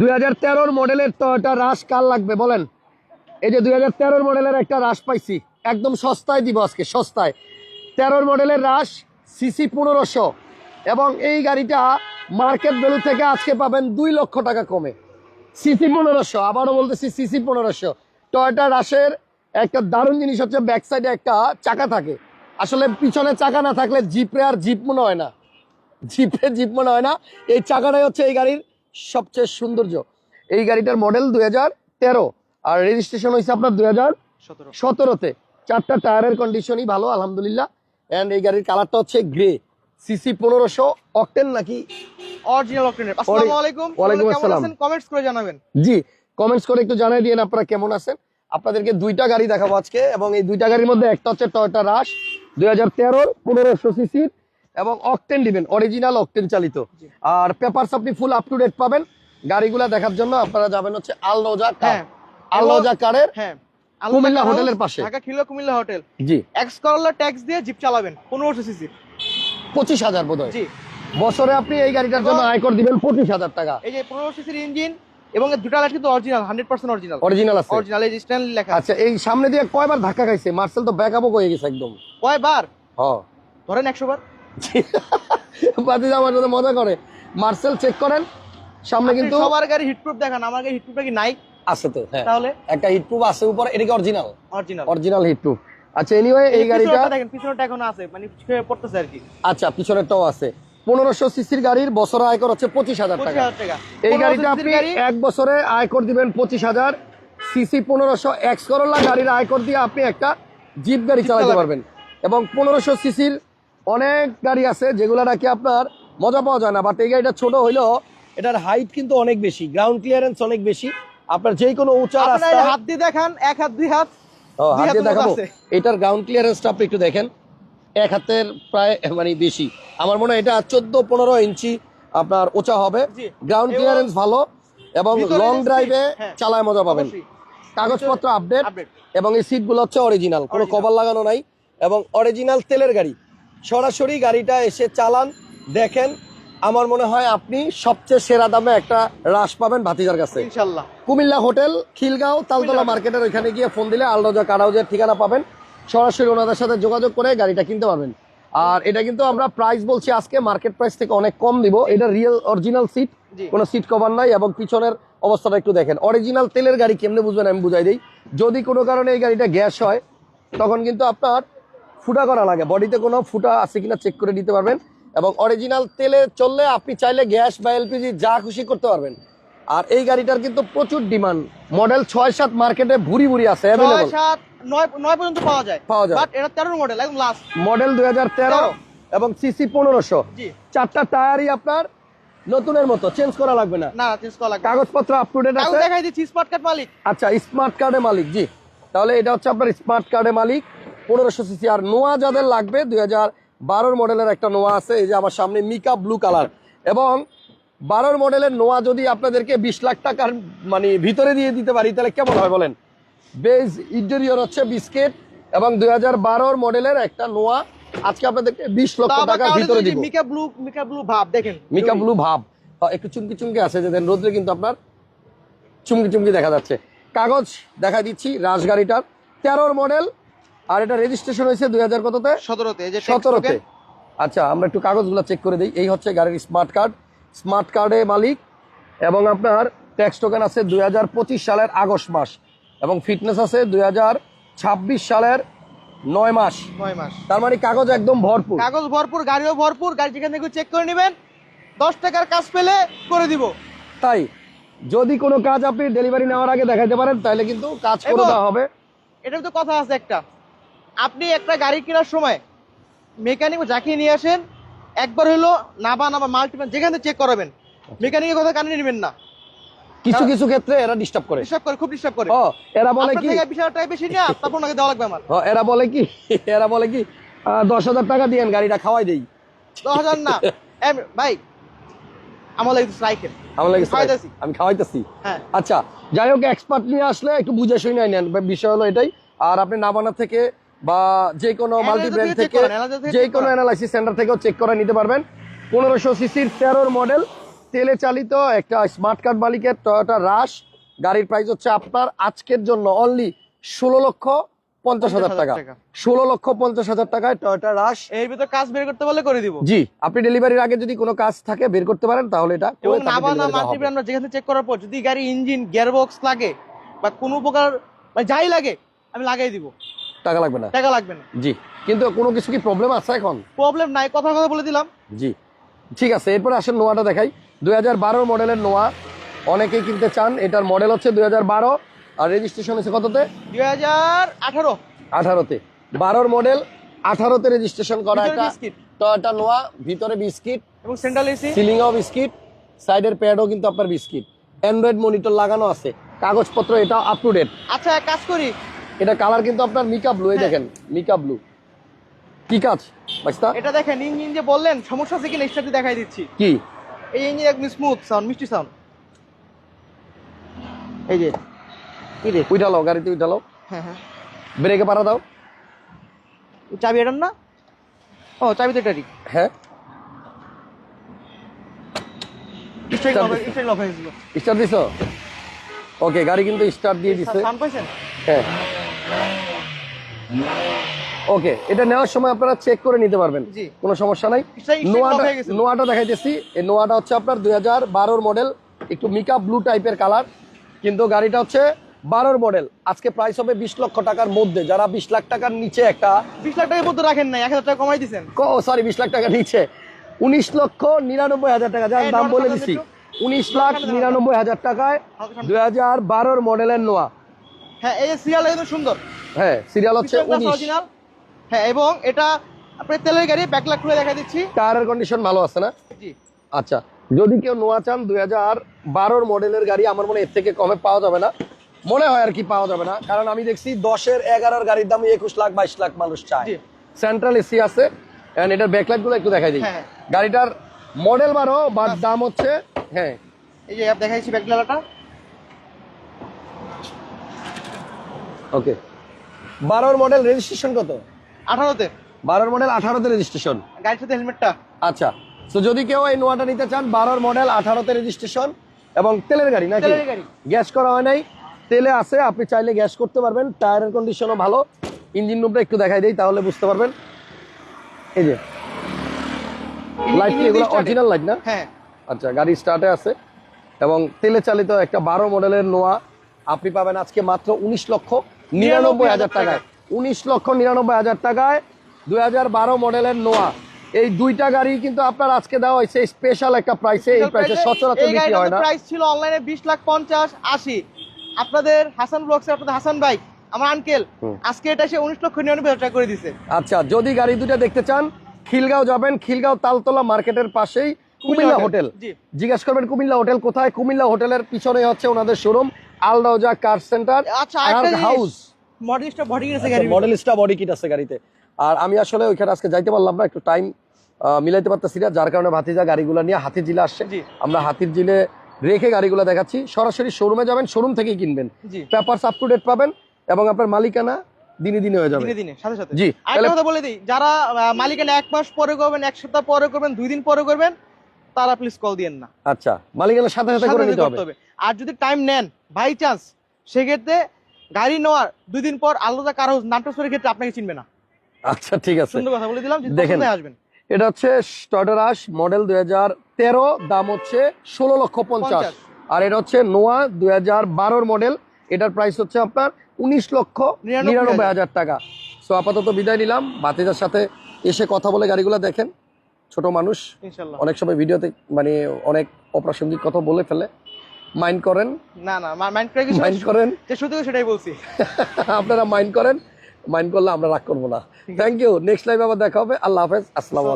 দুই হাজার তেরোর মডেলের টয়োটা রাশ কার লাগবে বলেন? এই যে দুই হাজার তেরোর মডেলের একটা রাশ পাইছি। একদম সস্তায় দিব আজকে, সস্তায়। তেরোর মডেলের রাশ সিসি পনেরোশো। এবং এই গাড়িটা মার্কেট ভ্যালু থেকে আজকে পাবেন দুই লক্ষ টাকা কমে। সিসি পনেরোশো, আবারও বলতেছি সিসি পনেরোশো। টয়োটা রাশের একটা দারুণ জিনিস হচ্ছে ব্যাক সাইডে একটা চাকা থাকে। আসলে পিছনে চাকা না থাকলে জিপে আর জিপ মনে হয় না। জিপে জিপ মনে হয় না। এই চাকাটাই হচ্ছে এই গাড়ির সবচেয়ে সৌন্দর্য। এই গাড়িটার মডেল দুই হাজার তেরো আর রেজিস্ট্রেশন হয়েছে আপনার দুই হাজার সতেরোতে। চারটা টায়ারের কন্ডিশনই ভালো আলহামদুলিল্লাহ। অ্যান্ড এই গাড়ির কালারটা হচ্ছে গ্রে সিসি পনেরোশো অকটেন নাকি? অরিজিনাল অকটেনের আসসালামু আলাইকুম। ওয়ালাইকুম আসসালাম। কমেন্টস করে জানাবেন। জি কমেন্টস করে একটু জানাই দিয়েন আপনারা কেমন আছেন। আপনাদেরকে দুইটা গাড়ি দেখাবো আজকে এবং এই দুইটা গাড়ির মধ্যে একটা হচ্ছে টয়োটা রাশ দুই হাজার তেরোর পনেরোশো সিসির এবং অকটেন দিবেন অরিজিনাল অকটেন চালিত। আর পেপারস আপনি ফুল আপ টু ডেট পাবেন। গাড়িগুলা দেখার জন্য আপনারা যাবেন হচ্ছে আলনোজা কার হ্যাঁ। আলনোজা কারের হ্যাঁ কুমিল্লা হোটেলের পাশে। ঢাকা খিলো কুমিল্লা হোটেল। জি। এক্স করলা ট্যাক্স দিয়ে জিপ চালাবেন পনেরোশো সিসি পঁচিশ হাজার বোধ জি। বছরে আপনি এই গাড়িটার জন্য আয়কর দিবেন পঁচিশ হাজার টাকা। এই যে পনেরোশো সিসির ইঞ্জিন এবং দুটা লাইট কিন্তু original hundred percent original original আছে। অরিজিনাল এই স্ট্যান্ডলি লেখা আচ্ছা এই সামনে দিয়ে কয়বার ধাক্কা খাইছে? মার্সেল তো ব্যাক আপও হয়ে গেছে একদম। কয়বার? হ্যাঁ ধরেন একশো বার। বাতিজা আমার সাথে মজা করে। মার্সেল চেক করেন সামনে কিন্তু সবার গাড়ি হিটপ্রুফ দেখান আমার গাড়ি হিটপ্রুফটা কি নাই? আছে তো হ্যাঁ। তাহলে? একটা হিটপ্রুফ আছে উপরে এটা কি অরিজিনাল অরিজিনাল অরিজিনাল হিটপ্রুফ আচ্ছা এনিওয়ে এই গাড়িটা দেখেন পিছনটা এখন আছে মানে পড়তেছে আর কি। আচ্ছা পিছনেরটাও আছে। পনেরোশো সিসির গাড়ির বছর আয়কর হচ্ছে পঁচিশ হাজার টাকা। এই গাড়িটা আপনি এক বছরে আয়কর দিবেন পঁচিশ হাজার। সিসি পনেরোশো এক্স করোলা গাড়ির আয়কর দিয়ে আপনি একটা জিপ গাড়ি চালাতে পারবেন। এবং পনেরোশো সিসির অনেক গাড়ি আছে যেগুলো নাকি আপনার মজা পাওয়া যায় না বাট এই গাড়িটা ছোট হইলেও এটার হাইট কিন্তু অনেক বেশি গ্রাউন্ড ক্লিয়ারেন্স অনেক বেশি। আপনার যে কোনো উঁচা রাস্তা হাত দিয়ে দেখান এক হাত দুই হাত ও, হাত দিয়ে দেখাবো। এটার গ্রাউন্ড ক্লিয়ারেন্সটা আপনি একটু দেখেন। এক হাতের প্রায় মানে বেশি। আমার মনে হয় এটা চোদ্দ পনেরো ইঞ্চি আপনার উঁচা হবে। গ্রাউন্ড ক্লিয়ারেন্স ভালো এবং লং ড্রাইভে হ্যাঁ, চালায় মজা পাবেন। কাগজপত্র আপডেট এবং এই সিটগুলো হচ্ছে অরিজিনাল কোনো কভার লাগানো নাই। এবং অরিজিনাল তেলের গাড়ি। সরাসরি গাড়িটা এসে চালান। দেখেন আমার মনে হয় আপনি সবচেয়ে সেরা দামে একটা হ্রাস পাবেন ভাতিজার কাছে। ইনশাল্লাহ। কুমিল্লা হোটেল খিলগাঁও তালতলা মার্কেটের ওইখানে গিয়ে ফোন দিলে আলরোজা কারাউজের ঠিকানা পাবেন। সরাসরি ওনাদের সাথে যোগাযোগ করে গাড়িটা কিনতে পারবেন। আর এটা কিন্তু আমরা প্রাইস বলছি আজকে মার্কেট প্রাইস থেকে অনেক কম দিব। এটা রিয়েল অরিজিনাল সিট কোনো সিট কভার নাই এবং পিছনের অবস্থাটা একটু দেখেন। অরিজিনাল তেলের গাড়ি কেমনে বুঝবেন আমি বুঝাই দিই। যদি কোনো কারণে এই গাড়িটা গ্যাস হয় তখন কিন্তু আপনার ফুটা করা লাগে। বডিতে কোনো ফুটা আছে কিনা চেক করে নিতে পারবেন। এবং অরিজিনাল তেলে চললে আপনি চাইলে গ্যাস বা এলপিজি যা খুশি করতে পারবেন। আর এই গাড়িটার কিন্তু প্রচুর ডিমান্ড মডেল ছয় সাত মার্কেটে ভুরি ভুরি আছে অ্যাভেলেবল নয় পর্যন্ত পাওয়া যায়। পাওয়া যায়। এটা তেরো মডেল একদম লাস্ট মডেল দুই হাজার তেরো তেরো। এবং সিসি পনেরোশো। চারটা টায়ারই আপনার নতুনের মতো চেঞ্জ করা লাগবে না। না চেঞ্জ করা লাগবে কাগজপত্র আপ টু ডেট আছে। দেখাই দিচ্ছি স্মার্ট কার্ড মালিক। আচ্ছা স্মার্ট কার্ডের মালিক জি। তাহলে এটা হচ্ছে আপনার স্মার্ট কার্ডের মালিক। পনেরোশো সিসি আর নোয়া যাদের লাগবে দুই হাজার বারোর মডেলের একটা নোয়া আছে এই যে আমার সামনে মিকা ব্লু কালার। এবং বারোর মডেলের নোয়া যদি আপনাদেরকে বিশ লাখ টাকার মানে ভিতরে দিয়ে দিতে পারি তাহলে কেমন হয় বলেন? বেজ ইন্টেরিয়র হচ্ছে বিস্কেট এবং দুই হাজার বারোর মডেলের একটা নোয়া। আজকে আপনাদেরকে বিশ লক্ষ টাকার ভিতরে দিব। মিকা ব্লু মিকা ব্লু ভাব দেখেন। মিকা ব্লু ভাব। একটু চুমকি চুমকি আছে যে দেন রোদ্রে কিন্তু আপনার চুমকি চুমকি দেখা যাচ্ছে। কাগজ দেখা দিচ্ছি রাজগাড়িটার। তেরোর মডেল আর এটা রেজিস্ট্রেশন হয়েছে দুই হাজার কততে? সতেরোতে সতেরোতে। আচ্ছা আমরা একটু কাগজগুলো চেক করে দিই। এই হচ্ছে গাড়ির স্মার্ট কার্ড স্মার্ট কার্ডে মালিক এবং আপনার ট্যাক্স টোকেন আছে দুই হাজার পঁচিশ সালের আগস্ট মাস এবং ফিটনেস আছে দুই হাজার ছাব্বিশ সালের নয় মাস। নয় মাস। তার মানে কাগজ একদম ভরপুর। কাগজ ভরপুর গাড়িও ভরপুর। গাড়ি যেখান থেকে চেক করে নেবেন দশ টাকার কাজ পেলে করে দিব। তাই যদি কোনো কাজ আপনি ডেলিভারি নেওয়ার আগে দেখাতে পারেন তাহলে কিন্তু কাজ করে দেওয়া হবে। এটার তো কথা আছে একটা। আপনি একটা গাড়ি কেনার সময় মেকানিক যাকে নিয়ে আসেন। একবার হলো নাবা নাবা মাল্টিপ্যান যেখানে চেক করাবেন মেকানিকের কথা কানে নেবেন না। কিছু কিছু ক্ষেত্রে এরা ডিস্টার্ব করে। ডিস্টার্ব করে খুব ডিস্টার্ব করে। ও এরা বলে কি থেকে বিশ হাজার টাকা বেশি নিয়ে তারপর ওনাকে দেওয়া লাগবে আমার। ও, এরা বলে কি এরা বলে কি আহ, দশ হাজার টাকা দিয়েন গাড়িটা খাওয়াই দেই। দশ হাজার না। এম, ভাই আমার লাগে সাইকেল। আমার লাগে খাওয়াইতাছি। আমি খাওয়াইতেছি। হ্যাঁ। আচ্ছা যাই হোক এক্সপার্ট নিয়ে আসলে একটু বুঝে শুনে নেন। বিষয় হলো এটাই। আর আপনি নাবানা থেকে বা যে কোনো মাল্টি ব্র্যান্ড থেকে যে কোনো অ্যানালাইসিস সেন্টার থেকেও চেক করে নিতে পারবেন। পনেরোশো সিসির তেরোর মডেল তেলে চালিত একটা স্মার্ট কার্ড মালিকের টয়োটা রাশ গাড়ির প্রাইস হচ্ছে আপনার আজকের জন্য অনলি ষোলো লক্ষ পঞ্চাশ হাজার টাকা। ষোলো লক্ষ পঞ্চাশ হাজার টাকায় টয়োটা রাশ এর ভিতর কাজ বের করতে পারলে করে দিব। জি আপনি ডেলিভারির আগে যদি কোনো কাজ থাকে বের করতে পারেন তাহলে এটা। ব্র্যান্ড যেখানে চেক করার পর যদি গাড়ি ইঞ্জিন গিয়ারবক্স লাগে বা কোনো প্রকার যাই লাগে আমি লাগাই দিব। টাকা লাগবে না। টাকা লাগবে না। জি কিন্তু কোনো কিছু কি প্রবলেম আছে এখন? প্রবলেম নাই কথা কথা বলে দিলাম। জি ঠিক আছে এরপরে আসেন নোয়াটা দেখাই। দুই হাজার বারো মডেলের নোয়া অনেকেই কিনতে চান এটার মডেল হচ্ছে দুই হাজার বারো আর রেজিস্ট্রেশন হচ্ছে কততে? দুই হাজার আঠারো। আঠারোতে। বারোর মডেল আঠারোতে রেজিস্ট্রেশন করা একটা টয়োটা নোয়া ভিতরে বিস্কিট এবং সেন্ট্রাল এসি সিলিংও বিস্কিট সাইডের প্যাডও কিন্তু আপনার বিস্কিট। অ্যান্ড্রয়েড মনিটর লাগানো আছে কাগজপত্র এটা আপ টু ডেট আচ্ছা কাজ করি এটা কালার কিন্তু আপনার মিকা ব্লু এই হ্যাঁ। দেখেন মিকা ব্লু। কি কাজ বাইস্তা এটা দেখেন ইঞ্জিন যে বললেন সমস্যা আছে কিনা স্টার্টে দেখাই দিচ্ছি। কি? এই ইঞ্জিন একদম স্মুথ সাউন্ড মিষ্টি সাউন্ড এই যে কি রে উঠালো গাড়িতে উঠালো হ্যাঁ হ্যাঁ। ব্রেকে পারা দাও। চাবি এটার না? ও চাবি তো এটারই হ্যাঁ। স্টার্ট চাবি। অফ স্টার্ট অফ হয়েছিল স্টার্ট দিছো। ওকে গাড়ি কিন্তু স্টার্ট দিয়ে দিছে। হ্যাঁ। ওকে এটা নেওয়ার সময় আপনারা চেক করে নিতে পারবেন। কোনো সমস্যা নাই। নোয়াটা নোয়াটা দেখাইতেছি। এই নোয়াটা হচ্ছে আপনার দুই হাজার মডেল একটু মিকা ব্লু টাইপের কালার কিন্তু গাড়িটা হচ্ছে বারোর মডেল আজকে প্রাইস হবে বিশ লক্ষ টাকার মধ্যে। যারা বিশ লাখ টাকার নিচে একটা বিশ লাখ টাকার মধ্যে রাখেন না এক হাজার টাকা কমাই দিছেন। সরি বিশ লাখ টাকার নিচে। উনিশ লক্ষ নিরানব্বই হাজার টাকা। যার দাম বলে দিচ্ছি উনিশ লাখ নিরানব্বই হাজার টাকায় দুই হাজার বারোর মডেলের নোয়া। হ্যাঁ এই সিরিয়াল সুন্দর। হ্যাঁ সিরিয়াল হচ্ছে অরিজিনাল হ্যাঁ এবং এটা আপনার তেলের গাড়ি ব্যাক লাখ খুলে দেখা দিচ্ছি। টায়ারের কন্ডিশন ভালো আছে না? জি। আচ্ছা যদি কেউ নোয়া চান দুই হাজার বারোর মডেলের গাড়ি আমার মনে এর থেকে কমে পাওয়া যাবে না। মনে হয় আর কি পাওয়া যাবে না কারণ আমি দেখছি দশের এগারোর গাড়ির দাম একুশ লাখ বাইশ লাখ মানুষ চায়। সেন্ট্রাল এসি আছে এন্ড এটার ব্যাকলাইটগুলো একটু দেখাই দিই। হ্যাঁ। গাড়িটার মডেল বারো বাট দাম হচ্ছে হ্যাঁ। এই যে দেখাইছি ব্যাক লালাটা ওকে বারোর মডেল রেজিস্ট্রেশন কত? আঠারোতে। বারোর মডেল আঠারোতে রেজিস্ট্রেশন গাড়ির সাথে হেলমেটটা আচ্ছা তো যদি কেউ এই নোয়াটা নিতে চান বারোর মডেল আঠারোতে রেজিস্ট্রেশন এবং তেলের গাড়ি নাকি? গ্যাস করা হয় নাই। তেলে আছে আপনি চাইলে গ্যাস করতে পারবেন। টায়ারের কন্ডিশনও ভালো। ইঞ্জিন রুমটা একটু দেখাই দিই তাহলে বুঝতে পারবেন। এই যে লাইট কি? এগুলো অরিজিনাল লাইট না? হ্যাঁ। আচ্ছা গাড়ি স্টার্টে আছে। এবং তেলে চালিত একটা বারো মডেলের নোয়া আপনি পাবেন আজকে মাত্র উনিশ লক্ষ নিরানব্বই হাজার টাকায়। উনিশ লক্ষ নিরানব্বই হাজার টাকায় দুই হাজার বারো মডেলের নোয়া। এই দুইটা গাড়ি কিন্তু আপনার আজকে দেওয়া হয়েছে স্পেশাল একটা প্রাইসে এই প্রাইসে সচরাচর বিক্রি হয় না। প্রাইস ছিল অনলাইনে বিশ লাখ পঞ্চাশ আশি। আপনাদের হাসান ব্লগস আপনাদের হাসান ভাই আমার আঙ্কেল আজকে এটা সে উনিশ লক্ষ নিরানব্বই হাজার টাকা করে দিছে। আচ্ছা যদি গাড়ি দুটো দেখতে চান খিলগাঁও যাবেন খিলগাঁও তালতলা মার্কেটের পাশেই কুমিল্লা হোটেল জিজ্ঞেস করবেন কুমিল্লা হোটেল কোথায়? কুমিল্লা হোটেলের পিছনে হচ্ছে ওনাদের শোরুম আলডাউজা কার সেন্টার আচ্ছা হাউস মডেলিস্টটা বডি গেছে গাড়ি মডেলিস্টা বডি কিট আছে গাড়িতে। আর আমি আসলে ওইখানে আজকে যাইতে পারলাম না একটু টাইম মিলাইতে পারতেছি না যার কারণে ভাতিজা গাড়িগুলো নিয়ে হাতির জিলে আসছে। আমরা হাতির জিলে রেখে গাড়িগুলো দেখাচ্ছি। সরাসরি শোরুমে যাবেন শোরুম থেকেই কিনবেন। পেপারস আপ টু ডেট পাবেন এবং আপনার মালিকানা দিনে দিনে হয়ে যাবে। দিনে দিনে সাথে সাথে। জি। কথা বলে দিই যারা মালিকানা এক মাস পরে করবেন এক সপ্তাহ পরে করবেন দুই দিন পরে করবেন তারা প্লিজ কল দিয়েন না। আচ্ছা মালিকানার সাথে সাথে করে নিতে হবে। আর যদি টাইম নেন বাই চান্স সেক্ষেত্রে গাড়ি নেওয়ার দুই দিন পর আলাদা কারও নাটকের ক্ষেত্রে আপনাকে চিনবে না। আচ্ছা ঠিক আছে। সুন্দর কথা বলে দিলাম দেখেন। আসবেন। এটা হচ্ছে টয়টারাস মডেল দুই হাজার তেরো দাম হচ্ছে ষোলো লক্ষ পঞ্চাশ। আর এটা হচ্ছে নোয়া দুই হাজার বারোর মডেল এটার প্রাইস হচ্ছে আপনার উনিশ লক্ষ নিরানব্বই হাজার। টাকা। সো আপাতত বিদায় নিলাম। বাতিজার সাথে এসে কথা বলে গাড়িগুলো দেখেন। ছোট মানুষ। অনেক সময় ভিডিওতে মানে অনেক অপ্রাসঙ্গিক কথা বলে ফেলে। মাইন্ড করেন? না না মাইন্ড করে কিছু মাইন্ড করেন? যে সত্যি সেটাই বলছি। আপনারা মাইন্ড করেন? মাইন্ড করলে আমরা রাগ করব না। থ্যাংক ইউ নেক্সট লাইভ আবার দেখা হবে। আল্লাহ হাফেজ। আসসালামু আলাইকুম।